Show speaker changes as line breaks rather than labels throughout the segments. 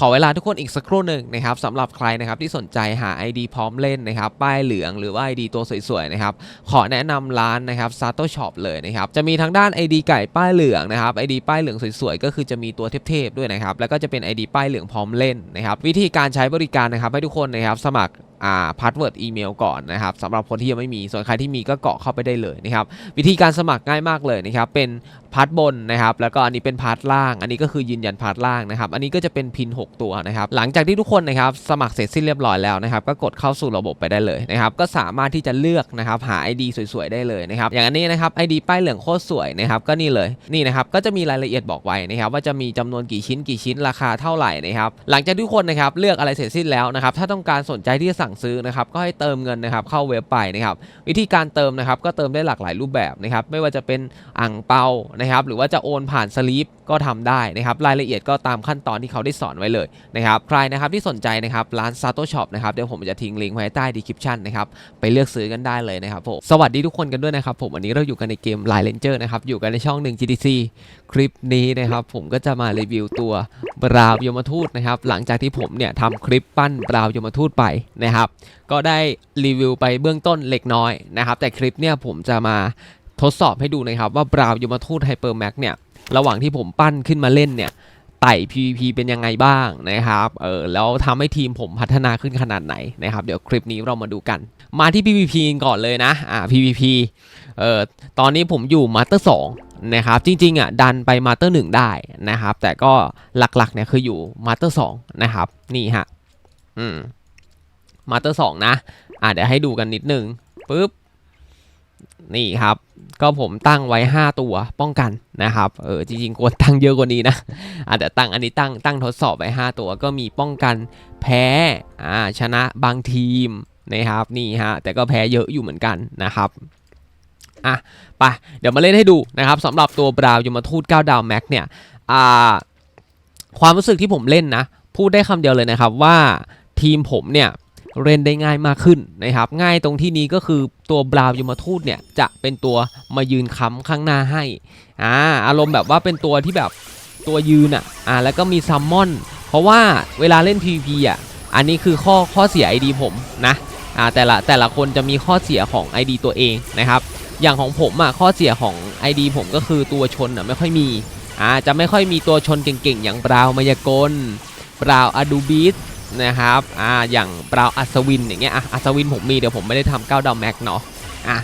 ขอเวลาทุกคนอีกสักครู่หนึ่งนะครับสำหรับใครนะครับที่สนใจหา ID พร้อมเล่นนะครับป้ายเหลืองหรือว่า ID ตัวสวยๆนะครับขอแนะนำร้านนะครับ Sato Shop เลยนะครับจะมีทั้งด้าน ID ไก่ป้ายเหลืองนะครับ ID ป้ายเหลืองสวยๆก็คือจะมีตัวเทพๆด้วยนะครับแล้วก็จะเป็น ID ป้ายเหลืองพร้อมเล่นนะครับวิธีการใช้บริการนะครับให้ทุกคนนะครับสมัครพาสเวิร์ดอีเมลก่อนนะครับสำหรับคนที่ยังไม่มีส่วนใครที่มีก็เกาะเข้าไปได้เลยนะครับวิธีการสมัครง่ายมากเลยนะครับเป็นพาร์ทบนนะครับแล้วก็อันนี้เป็นพาร์ทล่าง อันนี้ก็คือยืนยันพาร์ทล่างนะครับอันนี้ก็จะเป็นพิน 6 ตัวนะครับหลังจากที่ทุกคนนะครับสมัครเสร็จสิ้นเรียบร้อยแล้วนะครับก็กดเข้าสู่ระบบไปได้เลยนะครับก็สามารถที่จะเลือกนะครับหา ID สวยๆได้เลยนะครับอย่างอันนี้นะครับ ID ป้ายเหลืองโคตรสวยนะครับก็นี่เลยนี่นะครับก็จะมีรายละเอียดบอกไว้นะครับว่าจะมีจำนวนกี่ชิ้นกี่ชิ้นราคาเท่าไหร่นะครับหลังจากทุกคนนะครับเลือกอะไรเสร็จสิ้นแล้วนะครับถ้าต้องการสนใจที่จะสั่งซื้อนะครับก็ให้เติมเงินนะครับเข้าเว็บไปนะครับวิธีการเติมนะครับก็เติมได้หลากหลายรูปแบบนะครับไม่ว่าจะเป็นอ่างเปานะครับหรือว่าจะโอนผ่านสลีปก็ทำได้นะครับรายละเอียดก็ตามขั้นตอนที่เขาได้สอนไว้เลยนะครับใครนะครับที่สนใจนะครับร้าน Sato Shop นะครับเดี๋ยวผมจะทิ้งลิงก์ไว้ใต้ description นะครับไปเลือกซื้อกันได้เลยนะครับผมสวัสดีทุกคนกันด้วยนะครับผมวันนี้เราอยู่กันในเกม Line Ranger นะครับอยู่กันในช่อง1 GTC คลิปนี้นะครับผมก็จะมารีวิวตัวบราวยมทูตนะครับหลังจากที่ผมเนี่ยทำคลิปปั้นบราวยมทูตไปนะครับก็ได้รีวิวไปเบื้องต้นเล็กน้อยนะครับ แต่คลิปเนี่ยผมจะมาทดสอบให้ดูนะครับ ว่าบราวยมทูตไฮเปอร์แม็กเนี่ย ระหว่างที่ผมปั้นขึ้นมาเล่นเนี่ยไต่ PVP เป็นยังไงบ้างนะครับ เออแล้วทำให้ทีมผมพัฒนาขึ้นขนาดไหนนะครับ เดี๋ยวคลิปนี้เรามาดูกัน มาที่ PVP ก่อนเลยนะ อ่า PVP เอ่อ ตอนนี้ผมอยู่มาสเตอร์สองนะครับ จริงๆอะดันไปมาสเตอร์หนึ่งได้นะครับ แต่ก็หลักๆเนี่ยคืออยู่มาสเตอร์สองนะครับ นี่ฮะ อืม มาสเตอร์สองนะ อะเดี๋ยวให้ดูกันนิดนึงปุ๊บนี่ครับ ก็ผมตั้งไว้ 5 ตัวป้องกันนะครับ เออจริงๆควรตั้งเยอะกว่านี้นะอะเดี๋ยวตั้งอันนี้ตั้งตั้งทดสอบไว้ 5 ตัวก็มีป้องกันแพ้อ่าชนะบางทีมนะครับนี่ฮะแต่ก็แพ้เยอะอยู่เหมือนกันนะครับอะไปเดี๋ยวมาเล่นให้ดูนะครับสำหรับตัวบราวยมทูต9ดาวแม็กเนี่ยอ่าความรู้สึกที่ผมเล่นนะ พูดได้คำเดียวเลยนะครับว่าทีมผมเนี่ย เล่นได้ง่ายมากขึ้นนะครับง่ายตรงที่นี้ก็คือตัวบราวน์ยมทูตเนี่ยจะเป็นตัวมายืนค้ำข้างหน้าให้อ่าอารมณ์แบบว่าเป็นตัวที่แบบตัวยืนอะอ่าแล้วก็มีซัมมอนเพราะว่าเวลาเล่น PVP อะอันนี้คือข้อข้อเสีย ID ผมนะอ่าแต่ละแต่ละคนจะมีข้อเสียของ ID ตัวเองนะครับอย่างของผมอะข้อเสียของ ID ผมก็คือตัวชนอะไม่ค่อยมีอ่าจะไม่ค่อยมีตัวชนเก่งๆ อย่างบราวมายากลบราวน์อดูบิส นะครับอ่าอย่างเปล่าอัศวินอย่างเงี้ยอะอัศวินผมมีเดี๋ยวผมไม่ได้ทำ9ดาวแม็กเนาะอะ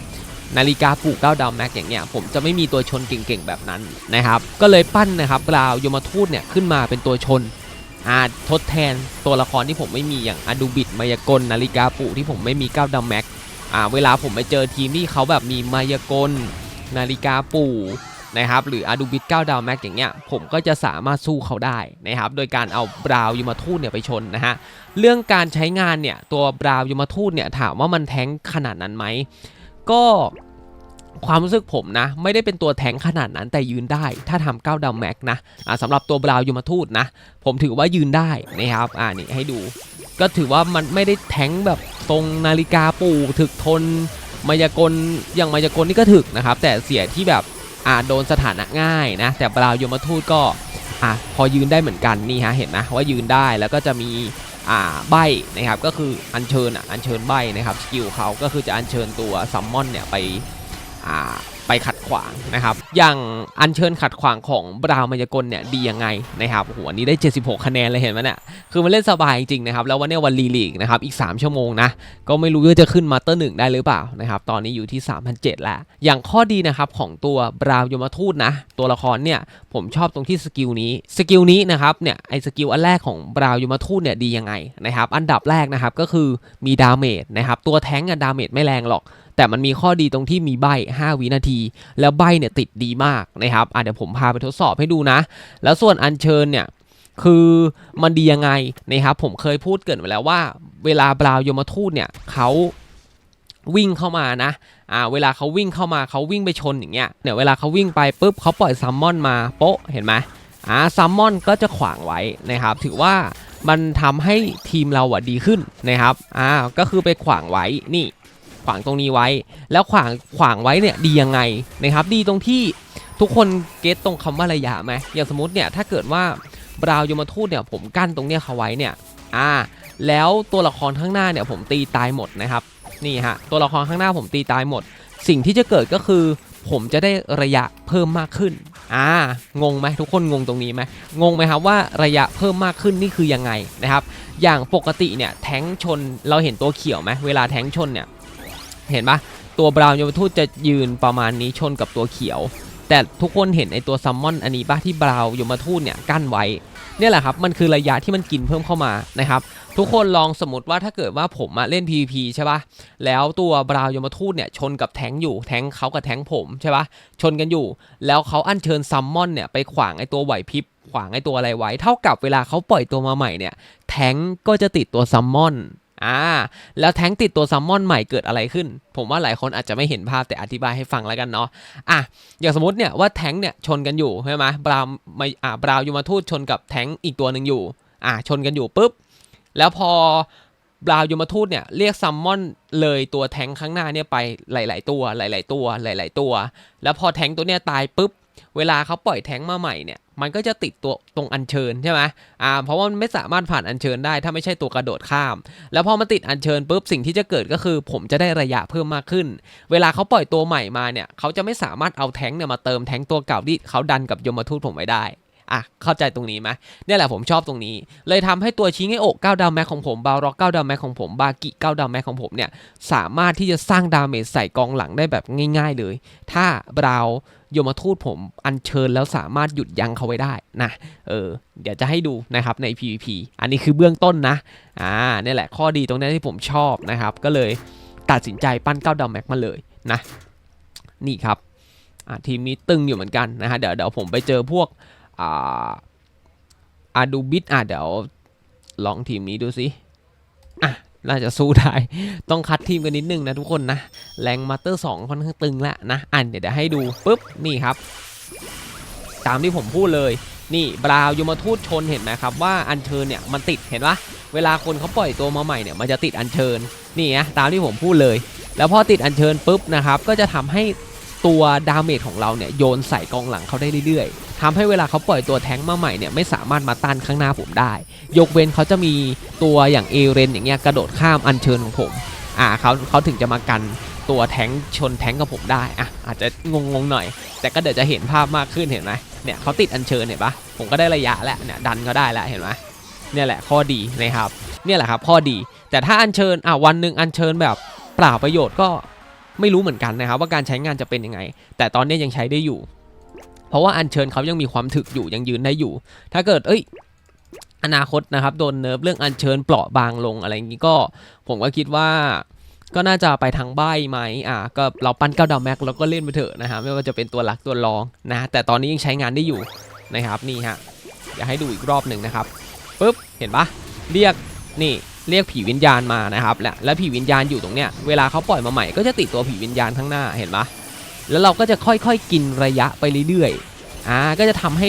นาฬิกาปลูก9ดาวแม็กอย่างเงี้ยผมจะไม่มีตัวชนเก่งๆแบบนั้นนะครับ ก็เลยปั้นนะครับเปล่ายมทูตเนี่ยขึ้นมาเป็นตัวชนอ่าทดแทนตัวละครที่ผมไม่มีอย่างอดูบิดมายากลนาฬิกาปลูกที่ผมไม่มี9ดาวแม็กอ่าเวลาผมไปเจอทีมที่เขาแบบมีมายากลนาฬิกาปู่ นะครับหรืออาดูบิท9ดาวแม็กอย่างเงี้ยผมก็จะสามารถสู้เขาได้นะครับโดยการเอาบราวยูมาทูตเนี่ยไปชนนะฮะเรื่องการใช้งานเนี่ยตัวบราวยูมาทูตเนี่ยถามว่ามันแทงขนาดนั้นไหมก็ความรู้สึกผมนะ ไม่ได้เป็นตัวแทงขนาดนั้นแต่ยืนได้ ถ้าทำ9ดาวแม็กนะสำหรับตัวบราวยูมาทูตนะ ผมถือว่ายืนได้นะครับอ่านี่ให้ดู ก็ถือว่ามันไม่ได้แทงแบบตรงนาฬิกาปูถึกทนมายากลอย่างมายากลนี่ก็ถึกนะครับ แต่เสียที่แบบ อ่าโดนสถานะง่ายนะ แต่บราวยมทูตก็อ่าพอยืนได้เหมือนกันนี่ฮะเห็นนะว่ายืนได้แล้วก็จะมีอ่าใบนะครับก็คืออัญเชิญอัญเชิญใบนะครับสกิลเขาก็คือจะอัญเชิญตัวซัมมอนเนี่ยไปอ่าไปขัดขวางนะครับ อย่างอัญเชิญขัดขวางของบราวมายากลเนี่ยดียังไงนะครับโหอันนี้ได้ 76 คะแนนเลยเห็นไหมเนี่ยคือมันเล่นสบายจริงๆนะครับแล้ววันนี้วันลีลีกนะครับอีก 3 ชั่วโมงนะก็ไม่รู้ว่าจะขึ้นมาเตอร์หนึ่งได้หรือเปล่านะครับตอนนี้อยู่ที่ 3,007แล้ว อย่างข้อดีนะครับของตัวบราวยมทูตนะตัวละครเนี่ยผมชอบตรงที่สกิลนี้สกิลนี้นะครับเนี่ยไอสกิลอันแรกของบราวยมทูตเนี่ยดียังไงนะครับอันดับแรกนะครับก็คือมีดาเมจนะครับตัวแท้งอะดาเมจไม่แรงหรอก แต่มันมีข้อดีตรงที่มีใบ 5 วินาที แล้วใบเนี่ยติดดีมากนะครับอะเดี๋ยวผมพาไปทดสอบให้ดูนะ แล้วส่วนอัญเชิญเนี่ยคือมันดียังไงนะครับผมเคยพูดเกินไว้แล้วว่า เวลาบราวยมทูตเนี่ยเขาวิ่งเข้ามานะ อ่า เวลาเขาวิ่งเข้ามาเขาวิ่งไปชนอย่างเงี้ย เนี่ยเวลาเขาวิ่งไปปุ๊บเขาปล่อยซัมมอนมาโป๊ะ เห็นไหมอ่าซัมมอนก็จะขวางไว้นะครับ ถือว่ามันทำให้ทีมเราอะดีขึ้นนะครับ อ่า ก็คือไปขวางไว้ นี่ ขวางตรงนี้ไว้ แล้วขวางขวางไว้เนี่ยดียังไงนะครับ ดีตรงที่ทุกคนเก็ตตรงคำว่าระยะไหมอย่างสมมติเนี่ยถ้าเกิดว่าบราวยมทูตเนี่ยผมกั้นตรงเนี้ยเขาไว้เนี่ยอ่าแล้วตัวละครข้างหน้าเนี่ยผมตีตายหมดนะครับนี่ฮะตัวละครข้างหน้าผมตีตายหมด สิ่งที่จะเกิดก็คือผมจะได้ระยะเพิ่มมากขึ้น อ่า งงไหมทุกคนงงตรงนี้ไหมงงไหมครับว่าระยะเพิ่มมากขึ้นนี่คือยังไงนะครับ อย่างปกติเนี่ยแทงชนเราเห็นตัวเขียวไหมเวลาแทงชนเนี่ย เห็นปะตัวบราวน์ยมทูตจะยืนประมาณนี้ชนกับตัวเขียว แต่ทุกคนเห็นไอตัวซัมมอนอันนี้ปะที่บราวน์ยมทูตเนี่ยกั้นไว้เนี่ยแหละครับมันคือระยะที่มันกินเพิ่มเข้ามานะครับทุกคนลองสมมติว่าถ้าเกิดว่าผมอะเล่น PVP ใช่ปะแล้วตัวบราวน์ยมทูตเนี่ยชนกับแทงอยู่แทงเขากับแทงผมใช่ปะชนกันอยู่ แล้วเขาอัญเชิญซัมมอนเนี่ยไปขวางไอตัวไหวพริบขวางไอตัวอะไรไว้ เท่ากับเวลาเขาปล่อยตัวมาใหม่เนี่ยแทงก็จะติดตัวซัมมอน อ่า แล้วแท้งติดตัวซัมมอนใหม่เกิดอะไรขึ้น ผมว่าหลายคนอาจจะไม่เห็นภาพแต่อธิบายให้ฟังแล้วกันเนาะ อะ อย่างสมมติเนี่ยว่าแท้งเนี่ยชนกันอยู่ใช่ไหมบราวม่อ่าบราวยูมาทูตชนกับแท้งอีกตัวหนึ่งอยู่ อ่าชนกันอยู่ปุ๊บ แล้วพอบราวยูมาทูตเนี่ยเรียกซัมมอนเลยตัวแท้งข้างหน้าเนี่ยไปหลาย ๆ ตัว หลาย ๆ ตัว หลาย ๆ ตัว แล้วพอแท้งตัวเนี้ยตายปุ๊บ เวลาเขาปล่อยแท้งมาใหม่เนี่ย มันก็จะติดตัวตรงอัญเชิญใช่ไหมอ่าเพราะว่ามันไม่สามารถผ่านอัญเชิญได้ ถ้าไม่ใช่ตัวกระโดดข้าม แล้วพอมาติดอัญเชิญปุ๊บสิ่งที่จะเกิดก็คือ ผมจะได้ระยะเพิ่มมากขึ้น เวลาเขาปล่อยตัวใหม่มาเนี่ยเขาจะไม่สามารถเอาแท้งเนี่ยมาเติมแท้งตัวเก่าที่เขาดันกับยมทูตผมไว้ได้ อะเข้าใจตรงนี้ไหมเนี่ยแหละผมชอบตรงนี้ เลยทำให้ตัวชิงไอโอก9ดาวแม็กของผมบาร็อก9ดาวแม็กของผมบากิ9ดาวแม็กของผมเนี่ยสามารถที่จะสร้างดาเมจใส่กองหลังได้แบบง่าย ๆ เลย ถ้าบราโยมทูตผมอัญเชิญแล้วสามารถหยุดยั้งเขาไว้ได้นะ เออ เดี๋ยวจะให้ดูนะครับใน PVP อันนี้คือเบื้องต้นนะ อ่าเนี่ยแหละข้อดีตรงนี้ที่ผมชอบนะครับ ก็เลยตัดสินใจปั้น9ดาวแม็กมาเลยนะ นี่ครับ อ่าทีมนี้ตึงอยู่เหมือนกันนะฮะ เดี๋ยวเดี๋ยวผมไปเจอพวก อาอาดูบิทอะเดี๋ยวลองทีมนี้ดูสิอะน่าจะสู้ได้ ต้องคัดทีมกันนิดนึงนะทุกคนนะ แรงมาเตอร์2ค่อนข้างตึงแล้วนะ อ่านเดี๋ยวเดี๋ยวให้ดูปุ๊บ นี่ครับ ตามที่ผมพูดเลย นี่บราวน์ยมทูตชนเห็นไหมครับว่าอัญเชิญเนี่ยมันติดเห็นปะเวลาคนเขาปล่อยตัวมาใหม่เนี่ยมันจะติดอัญเชิญ นี่นะตามที่ผมพูดเลย แล้วพอติดอัญเชิญปุ๊บนะครับ ก็จะทำให้ตัวดาเมจของเราเนี่ยโยนใส่กองหลังเขาได้เรื่อย ทำให้เวลาเขาปล่อยตัวแท้งมาใหม่เนี่ยไม่สามารถมาต้านข้างหน้าผมได้ ยกเว้นเขาจะมีตัวอย่างเอเรนอย่างเงี้ยกระโดดข้ามอัญเชิญของผมอ่าเขาเขาถึงจะมากันตัวแท้งชนแท้งกับผมได้อะอาจจะงงๆหน่อย แต่ก็เดี๋ยวจะเห็นภาพมากขึ้นเห็นไหมเนี่ยเขาติดอัญเชิญเห็นปะผมก็ได้ระยะแล้วเนี่ยดันก็ได้แล้วเห็นไหมเนี่ยแหละข้อดีนะครับเนี่ยแหละครับข้อดี แต่ถ้าอัญเชิญอะวันหนึ่งอัญเชิญแบบเปล่าประโยชน์ก็ไม่รู้เหมือนกันนะครับว่าการใช้งานจะเป็นยังไง แต่ตอนนี้ยังใช้ได้อยู่ เพราะว่าอัญเชิญเขายังมีความถึกอยู่ยังยืนได้อยู่ ถ้าเกิดเอ้ยอนาคตนะครับโดนเนิร์ฟเรื่องอัญเชิญเปราะบางลงอะไรอย่างนี้ก็ ผมก็คิดว่าก็น่าจะไปทางใบไหมอะก็เราปั้นเก้าดาวแม็กแล้วก็เล่นไปเถอะนะฮะไม่ว่าจะเป็นตัวหลักตัวรองนะแต่ตอนนี้ยังใช้งานได้อยู่นะครับนี่ฮะอยากให้ดูอีกรอบหนึ่งนะครับปุ๊บเห็นปะเรียกนี่เรียกผีวิญญาณมานะครับและและผีวิญญาณอยู่ตรงเนี้ยเวลาเขาปล่อยมาใหม่ก็จะติดตัวผีวิญญาณข้างหน้าเห็นปะ แล้วเราก็จะค่อยๆกินระยะไปเรื่อยๆอ่าก็จะทำให้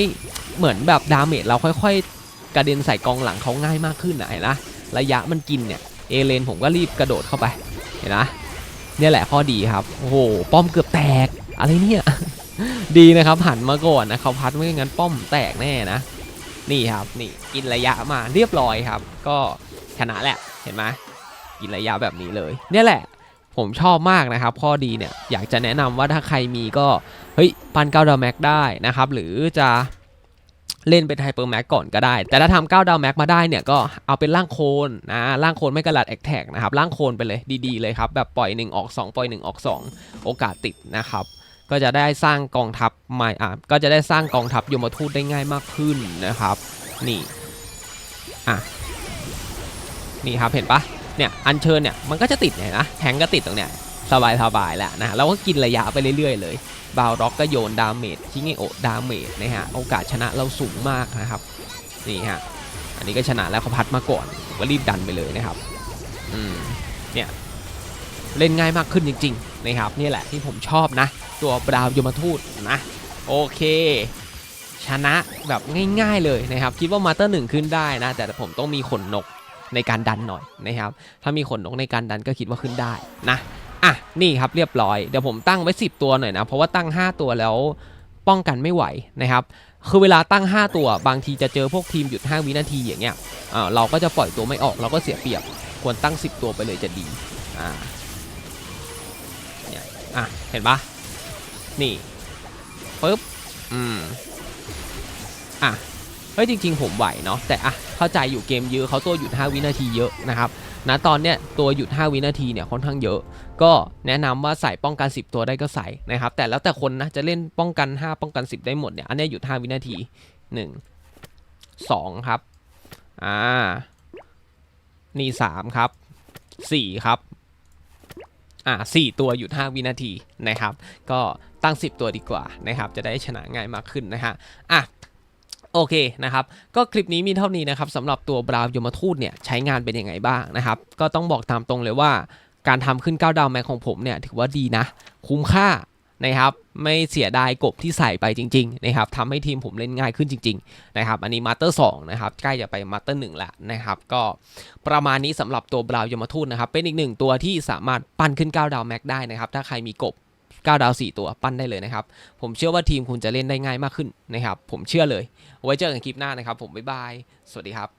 เหมือนแบบดาเมจเราค่อยๆ กระเด็นใส่กองหลังเขาง่ายมากขึ้นนะเห็นนะระยะมันกินเนี่ยเอเลนผมก็รีบกระโดดเข้าไปเห็นนะเนี่ยแหละข้อดีครับโอ้โหป้อมเกือบแตกอะไรเนี่ย ดีนะครับหันมาก่อนนะเขาพัดไม่งั้นป้อมแตกแน่นะ นี่ครับนี่กินระยะมาเรียบร้อยครับ ก็ชนะแหละเห็นไหมกินระยะแบบนี้เลย เนี่ยแหละ ผมชอบมากนะครับข้อดีเนี่ยอยากจะแนะนำว่าถ้าใครมีก็เฮ้ยปันเก้าดาวแม็กได้นะครับ หรือจะเล่นเป็นไฮเปอร์แม็กก่อนก็ได้ แต่ถ้าทำ9ดาวแม็กมาได้เนี่ยก็เอาเป็นร่างโคลนนะร่างโคลนไม่กระลัดแอคแท็กนะครับร่างโคลนไปเลยดีๆเลยครับ แบบปล่อย 1 ออก 2 ปล่อย 1 ออก 2 โอกาสติดนะครับก็จะได้สร้างกองทัพใหม่อะก็จะได้สร้างกองทัพยมทูตได้ง่ายมากขึ้นนะครับ นี่อะนี่ครับเห็นปะ เนี่ยอัญเชิญเนี่ยมันก็จะติดเนี่ยนะแทงก็ติดตรงเนี้ยสบายสบายๆแล้วนะแล้วก็กินระยะไปเรื่อยๆเลยบาวร็อกก็โยนดาเมจชิเงโอดาเมจนะฮะโอกาสชนะเราสูงมากนะครับนี่ฮะอันนี้ก็ชนะแล้วเขาพัดมาก่อนก็รีบดันไปเลยนะครับอืมเนี่ยเล่นง่ายมากขึ้นจริงๆนะครับนี่แหละที่ผมชอบนะ ตัวบราวยมทูตนะโอเค ชนะแบบง่ายๆเลยนะครับ คิดว่ามาเตอร์หนึ่งขึ้นได้นะ แต่ผมต้องมีขนนก ในการดันหน่อยนะครับ ถ้ามีขนนกในการดันก็คิดว่าขึ้นได้นะอะนี่ครับเรียบร้อยเดี๋ยวผมตั้งไว้ 10 ตัวหน่อยนะ เพราะว่าตั้ง 5 ตัวแล้วป้องกันไม่ไหวนะครับคือเวลาตั้ง 5 ตัว บางทีจะเจอพวกทีมหยุด 5 วินาทีอย่างเงี้ยเราก็จะปล่อยตัวไม่ออกเราก็เสียเปรียบควรตั้ง 10 ตัวไปเลยจะดีอ่าเนี่ยอะเห็นปะนี่ปึ๊บอืมอะ เฮ้ยจริง ๆ ผมไหวเนาะแต่อะเข้าใจอยู่เกมเยอะเขาตัวหยุด 5 วินาทีเยอะนะครับนะตอนเนี้ยตัวหยุด 5 วินาทีเนี่ยค่อนข้างเยอะ ก็แนะนำว่าใส่ป้องกัน 10 ตัวได้ก็ใส่นะครับแต่แล้วแต่คนนะจะเล่นป้องกัน 5 ป้องกัน 10 ได้หมดเนี่ยอันนี้หยุด 5 วินาที 1 2 ครับอ่านี่ 3 ครับ 4 ครับอ่า4ตัวหยุด 5 วินาทีนะครับ ก็ตั้ง 10 ตัวดีกว่านะครับ จะได้ชนะง่ายมากขึ้นนะฮะอะ โอเคนะครับก็คลิปนี้มีเท่านี้นะครับสำหรับตัวบราวน์ยมทูตเนี่ยใช้งานเป็นยังไงบ้างนะครับก็ต้องบอกตามตรงเลยว่า การทำขึ้น 9 ดาวแม็กของผมเนี่ยถือว่าดีนะ คุ้มค่านะครับไม่เสียดายกบที่ใส่ไปจริงๆนะครับทำให้ทีมผมเล่นง่ายขึ้นจริงๆนะครับอันนี้มาสเตอร์2นะครับใกล้จะไปมาสเตอร์1แล้วนะครับก็ประมาณนี้สำหรับตัวบราวยมทูตนะครับเป็นอีกหนึ่งตัวที่สามารถปั้นขึ้น 9 ดาวแม็กได้นะครับถ้าใครมีกบ 9 ดาว 4 ตัวปั้นได้เลยนะครับ ผมเชื่อว่าทีมคุณจะเล่นได้ง่ายมากขึ้นนะครับ ผมเชื่อเลย ไว้เจอกันคลิปหน้านะครับ ผมบ๊ายบาย สวัสดีครับ